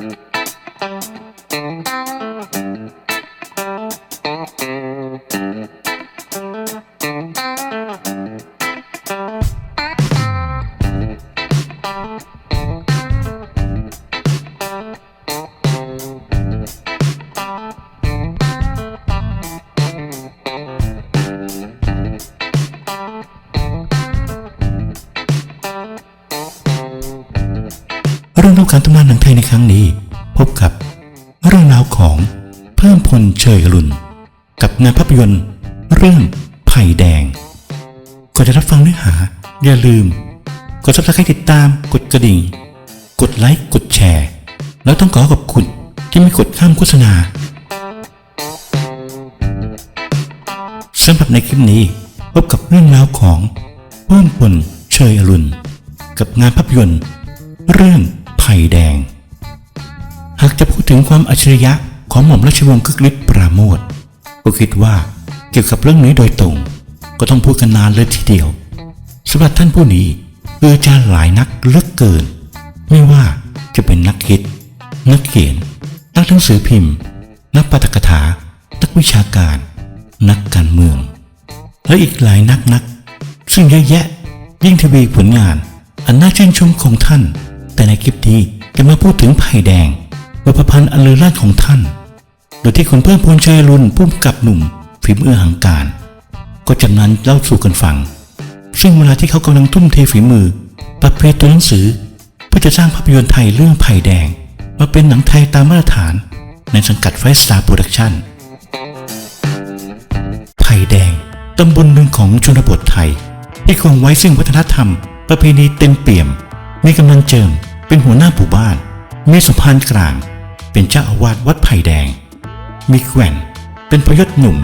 เาการตำนานหนังไทยในครั้งนี้ พบกับเรื่องราวของเพิ่มพลเชยอรุณกับงานภาพยนตร์ เรื่องไผ่แดงก่อนจะรับฟังเนื้อหา อย่าลืม กดซับสไครต์ติดตาม กดกระดิ่ง กดไลค์กดแชร์ แล้วต้องขอขอบคุณที่ไม่กดข้ามโฆษณาสำหรับในคลิปนี้พบกับเรื่องราวของเพิ่มพลเชยอรุณกับงานภาพยนตร์ เรื่อง ไผ่แดง หากจะพูดถึงความอัจฉริยะของหม่อมราชวงศ์คึกฤทธิ์ปราโมทก็คิดว่าเกี่ยวกับเรื่องนี้โดยตรง ก็ต้องพูดกันนานเลยทีเดียวสำหรับท่านผู้นี้คืออาจารย์หลายนักเลือกเกิน ไม่ว่าจะเป็นนักคิด นักเขียน นักหนังสือพิมพ์ นักปาฐกถา นักวิชาการ นักการเมือง และอีกหลายนักนัก ซึ่งเยอะแยะยิ่งทวีผลงาน อันน่าชื่นชมของท่าน แต่ในคลิปนี้จะมาพูดถึงไผ่แดงบทประพันธ์อันลือลั่นของท่าน โดยที่คุณเพิ่มพลเชยรุนพุ่มกับหนุ่มฝีมือหังการ ก็จำนั้นเล่าสู่กันฟัง ซึ่งเวลาที่เขากำลังทุ่มเทฝีมือประเภทตัวหนังสือ เพื่อจะสร้างภาพยนตร์ไทยเรื่องไผ่แดงมาเป็นหนังไทยตามมาตรฐานในสังกัดไฟสตาร์โปรดักชั่นไผ่แดงตำบลหนึ่งของชนบทไทย ที่คงไว้ซึ่งวัฒนธรรม ประเพณีเต็มเปี่ยม มีกำนันเจิมเป็นหัวหน้าหมู่บ้าน มีสุพานกลาง เป็นเจ้าอาวาสวัดไผ่แดง มีแกวนเป็นพยศหนุ่ม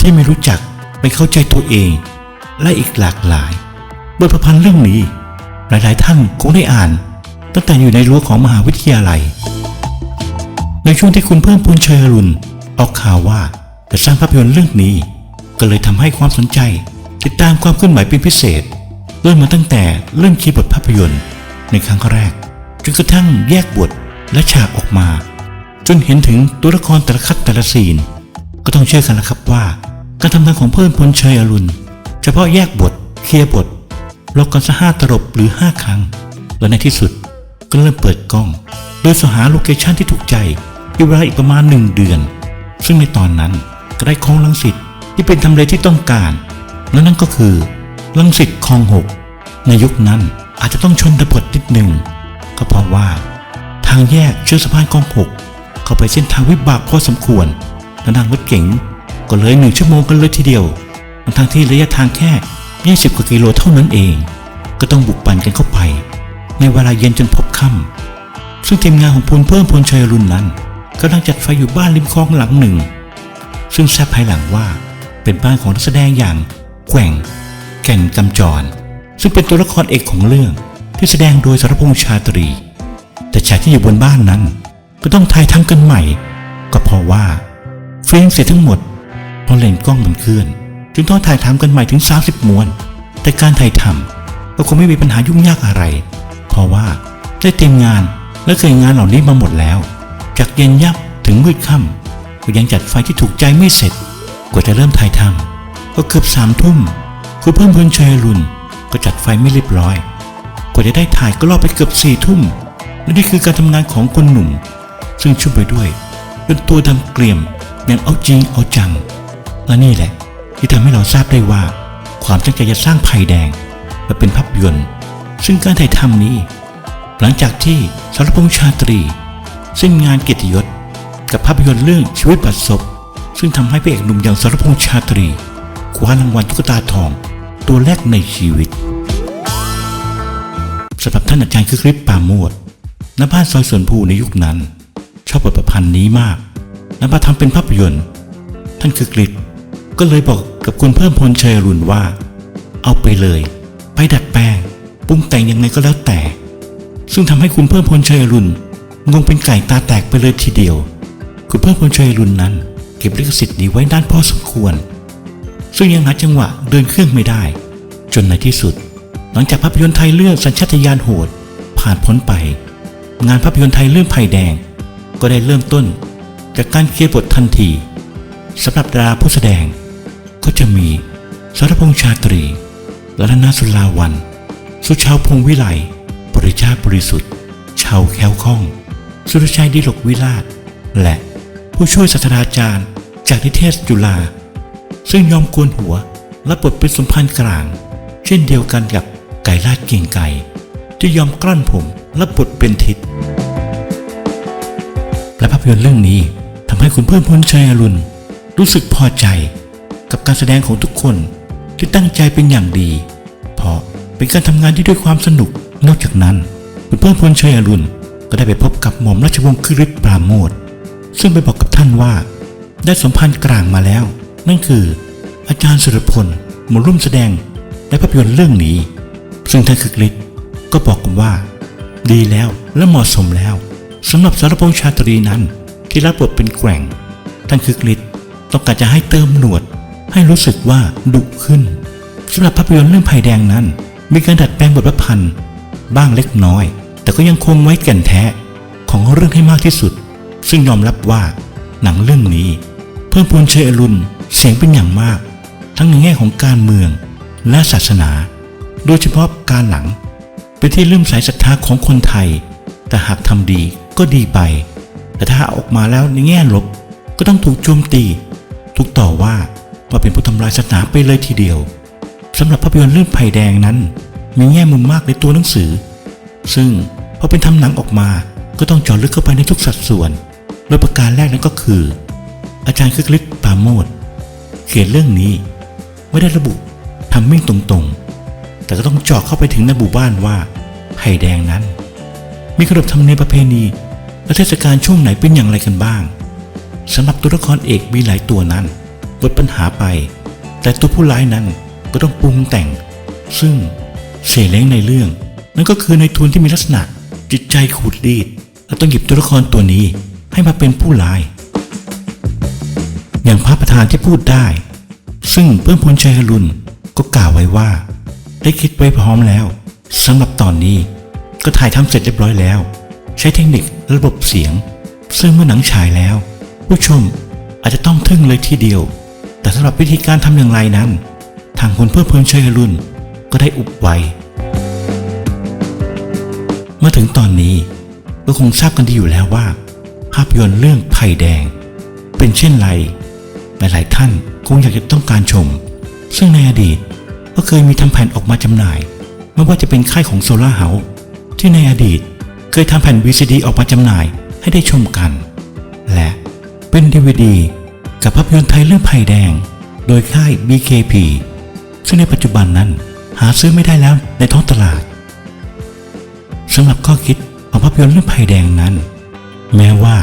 ที่ไม่รู้จักไม่เข้าใจตัวเอง และอีกหลากหลายบทประพันธ์เรื่องนี้ หลายๆท่านคงได้อ่าน ตั้งแต่อยู่ในรั้วของมหาวิทยาลัย ในช่วงที่คุณเพิ่มพูนเชยรุณออกข่าวว่าจะสร้างภาพยนตร์เรื่องนี้ ก็เลยทำให้ความสนใจ ติดตามความเคลื่อนไหวเป็นพิเศษเริ่มมาตั้งแต่เริ่มคีย์บทภาพยนตร์ ในครั้งแรก จนกระทั่งแยกบทและฉากออกมา จนเห็นถึงตัวละครแต่ละคัดแต่ละซีน ก็ต้องเชื่อกันล้วครับว่า การทำงานของเพิ่มพลเชยอรุณ เฉพาะแยกบท เคลียร์บทลอกกันซะห้าตลบหรือห้าครั้ง และในที่สุดก็เริ่มเปิดกล้อง โดยสหาโลเคชั่นที่ถูกใจอีกเวลาอีกประมาณหนึ่งเดือน ซึ่งในตอนนั้นก็ได้คลองลังสิตที่เป็นทำเลที่ต้องการและนั่นก็คือลังสิตคลองหกในยุคนั้น อาจจะต้องชนตะบทนิดหนึ่งก็เพราะว่า ทางแยกเชื่อสะพานคลองหกเข้าไปเส้นทางวิบากพอสมควรและนั่งรถเก๋งก็เลยหนึ่งชั่วโมงกันเลยทีเดียวทั้งที่ระยะทางแค่ 20 กว่ากิโลเท่านั้นเอง ก็ต้องบุกปั่นกันเข้าไป ในเวลาเย็นจนพบค่ำซึ่งทีมงานของพลเพิ่มพลชัยรุ่นนั้นกำลังจัดไฟอยู่บ้านริมคลองหลังหนึ่ง ซึ่งทราบภายหลังว่าเป็นบ้านของนักแสดงอย่างแกว่งแก่นกำจร ซึ่งเป็นตัวละครเอกของเรื่องที่แสดงโดยสรพงษ์ชาตรี แต่ฉากที่อยู่บนบ้านนั้น ก็ต้องถ่ายทำกันใหม่ ก็เพราะว่าเฟรมเสียทั้งหมดเพราะเลนกล้องมันเคลื่อน จึงต้องถ่ายทำกันใหม่ถึง 30ม้วน แต่การถ่ายทำก็คงไม่มีปัญหายุ่งยากอะไร เพราะว่าได้เตรียมงานและเคยงานเหล่านี้มาหมดแล้ว จากเย็นยับถึงมืดค่ำก็ยังจัดไฟที่ถูกใจไม่เสร็จ กว่าจะเริ่มถ่ายทำก็เกือบสามทุ่มคุณเพิ่มเพื่อนชายรุน ก็จัดไฟไม่เรียบร้อย กว่าจะได้ถ่ายก็รอไปเกือบสี่ทุ่ม และนี่คือการทำงานของคนหนุ่ม ซึ่งชุ่มไปด้วยเป็นตัวดำเกลี่ยมอย่างเอาจริงเอาจัง และนี่แหละ ที่ทำให้เราทราบได้ว่า ความตั้งใจจะสร้างไผ่แดงมาเป็นภาพยนตร์ซึ่งการถ่ายทำนี้ หลังจากที่สารพงษ์ชาตรีซึ่งงานเกียรติยศกับภาพยนตร์เรื่องชีวิตบัดศพซึ่งทำให้พระเอกหนุ่มอย่างสารพงษ์ชาตรีคว้ารางวัลตุ๊กตาทอง ตัวแรกในชีวิตสำหรับท่านอาจารย์คือคลิปปาโมดณบ้านซอยสวนภูในยุคนั้น ชอบบทประพันธ์นี้มากนำมาทำเป็นภาพยนตร์ ท่านคือกฤษก็เลยบอกกับคุณเพิ่มพลชัยรุณว่า เอาไปเลย ไปดัดแปลงปรุงแต่งยังไงก็แล้วแต่ ซึ่งทำให้คุณเพิ่มพลชัยรุณงงเป็นไก่ตาแตกไปเลยทีเดียว คุณเพิ่มพลชัยรุณนั้น เก็บลิขสิทธิ์นี้ไว้นานพอสมควร ซึ่งยังหาจังหวะเดินเครื่องไม่ได้ จนในที่สุด หลังจากภาพยนตร์ไทยเรื่องสัญชาตญาณโหด ผ่านพ้นไป งานภาพยนตร์ไทยเรื่องไผ่แดง ก็ได้เริ่มต้น จากการเขียนบททันทีสำหรับดาราผู้แสดง ก็จะมีสรพงษ์ชาตรีรัตนสุลาวัน สุชาวพงวิไลบริชาบริสุทธิ์ ชาวแคล้วคล่อง สุรชัยดิลกวิราช และผู้ช่วยศาสตราจารย์ จากนิเทศจุฬา ซึ่งยอมโกวนหัวรับบทเป็นสมพันธ์กลาง เช่นเดียวกันกับไก่ลาดเก่งไก่ที่ยอมกลั้นผมรับบทเป็นทิศและภาพยนตร์เรื่องนี้ทำให้คุณเพิ่มพลชัยอรุณ รู้สึกพอใจกับการแสดงของทุกคนที่ตั้งใจเป็นอย่างดี เพราะเป็นการทำงานที่ด้วยความสนุกนอกจากนั้นคุณเพิ่มพลชัยอรุณก็ได้ไปพบกับหม่อมราชวงศ์คริสปราโมทซึ่งไปบอกกับท่านว่า ได้สมพันธ์กลางมาแล้ว นั่นคืออาจารย์สุรพลมาร่วมแสดงในภาพยนตร์เรื่องนี้ ซึ่งท่านคึกฤทธิ์ก็บอกกันว่า ดีแล้วและเหมาะสมแล้วสำหรับสารพงษ์ชาตรีนั้นที่รับบทเป็นแกร่ง ท่านคึกฤทธิ์ต้องการจะให้เติมหนวด ให้รู้สึกว่าดุขึ้นสำหรับภาพยนตร์เรื่องไผ่แดงนั้น มีการดัดแปลงบทประพันธ์บ้างเล็กน้อย แต่ก็ยังคงไว้แก่นแท้ของเรื่องให้มากที่สุด ซึ่งยอมรับว่าหนังเรื่องนี้ เพิ่มพูนเชยอรุณ เสียงเป็นอย่างมาก ทั้งในแง่ของการเมืองและศาสนา โดยเฉพาะการหลัง เป็นที่เลื่อมใสศรัทธาของคนไทย แต่หากทำดีก็ดีไป แต่ถ้าออกมาแล้วในแง่ลบก็ต้องถูกโจมตี ถูกต่อว่าว่าเป็นผู้ทำลายศาสนาไปเลยทีเดียวสำหรับภาพยนตร์เรื่องไผ่แดงนั้น มีแง่มุมมากในตัวหนังสือ ซึ่งพอเป็นทำหนังออกมาก็ต้องเจาะลึกเข้าไปในทุกสัดส่วน โดยประการแรกนั้นก็คือ อาจารย์คึกฤทธิ์ปาโมด เขียนเรื่องนี้ไม่ได้ระบุทำมิ่งตรงๆ แต่ก็ต้องเจาะเข้าไปถึงในหมู่บ้านว่าไผ่แดงนั้น มีขนบธรรมเนียมประเพณีและเทศกาลช่วงไหนเป็นอย่างไรกันบ้างสำหรับตัวละครเอกมีหลายตัวนั้นหมดปัญหาไป แต่ตัวผู้ร้ายนั้นก็ต้องปรุงแต่ง ซึ่งเสียเล้งในเรื่อง นั่นก็คือในทุนที่มีลักษณะจิตใจขูดรีดและต้องหยิบตัวละครตัวนี้ให้มาเป็นผู้ร้าย อย่างพระประธานที่พูดได้ ซึ่งเพิ่มพลชัยรุณก็กล่าวไว้ว่า ได้คิดไว้พร้อมแล้วสำหรับตอนนี้ก็ถ่ายทำเสร็จเรียบร้อยแล้ว ใช้เทคนิคระบบเสียง ซึ่งเมื่อหนังฉายแล้ว ผู้ชมอาจจะต้องทึ่งเลยทีเดียว แต่สำหรับวิธีการทำอย่างไรนั้น ทางคนเพิ่มพลชัยรุณก็ได้อุบไว้มาถึงตอนนี้ก็คงทราบกันดีอยู่แล้วว่า ภาพยนตร์เรื่องไผ่แดง เป็นเช่นไร หลาย ๆ ท่านคงอยากจะต้องการชม ซึ่งในอดีตก็เคยมีทำแผ่นออกมาจำหน่าย ไม่ว่าจะเป็นค่ายของโซล่าเฮาที่ในอดีตเคยทำแผ่น VCD ออกมาจำหน่ายให้ได้ชมกัน และเป็น DVD กับภาพยนตร์ไทยเรื่องไผ่แดง โดยค่าย BKP ซึ่งในปัจจุบันนั้นหาซื้อไม่ได้แล้วในท้องตลาดสำหรับข้อคิดของภาพยนตร์เรื่องไผ่แดงนั้น แม้ว่า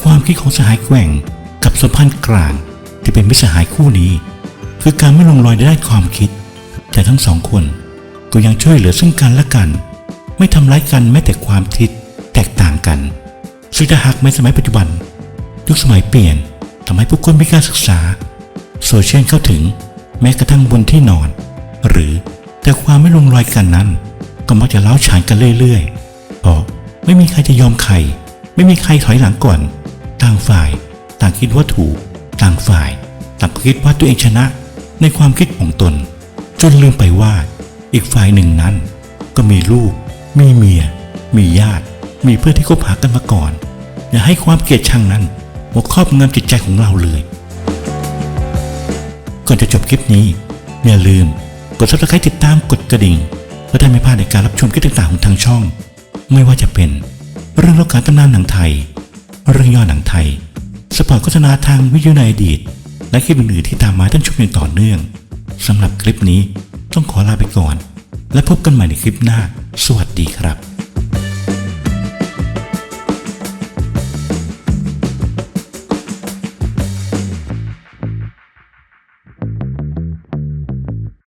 ความคิดของสหายแกว่งกับสมพันธ์กลาง ที่เป็นมิตรสหายคู่นี้ คือการไม่ลงรอยในด้ความคิด แต่ทั้งสองคนก็ยังช่วยเหลือซึ่งกันและกัน ไม่ทำร้ายกันแม้แต่ความคิดแตกต่างกัน ซึ่งถ้าหากในสมัยปัจจุบัน ยุคสมัยเปลี่ยนทำให้ผู้คนมีการศึกษา โซเชียลเข้าถึงแม้กระทั่งบนที่นอน หรือแต่ความไม่ลงรอยกันนั้น ก็มักจะเล้าฉานกันเรื่อยๆเพราะไม่มีใครจะยอมใคร ไม่มีใครถอยหลังก่อน ต่างฝ่าย ต่างคิดว่าถูก ต่างฝ่ายต่างก็คิดว่าตัวเองชนะในความคิดของตน จนลืมไปว่าอีกฝ่ายหนึ่งนั้น ก็มีลูก มีเมีย มีญาติ มีเพื่อนที่คบหากันมาก่อน อย่าให้ความเกลียดชังนั้นมาครอบงำจิตใจของเราเลย ก่อนจะจบคลิปนี้ อย่าลืมกด subscribe ติดตามกดกระดิ่งเพื่อได้ไม่พลาดในการรับชมคลิปต่างๆของทางช่อง ไม่ว่าจะเป็น เรื่องเล่าการตำนานหนังไทย เรื่องย่อหนังไทย สปอร์ตโฆษณาทางวิทยุในอดีต และคลิปอื่นๆที่ตามมาท่านชมอย่างต่อเนื่องสำหรับคลิปนี้ต้องขอลาไปก่อน และพบกันใหม่ในคลิปหน้า สวัสดีครับ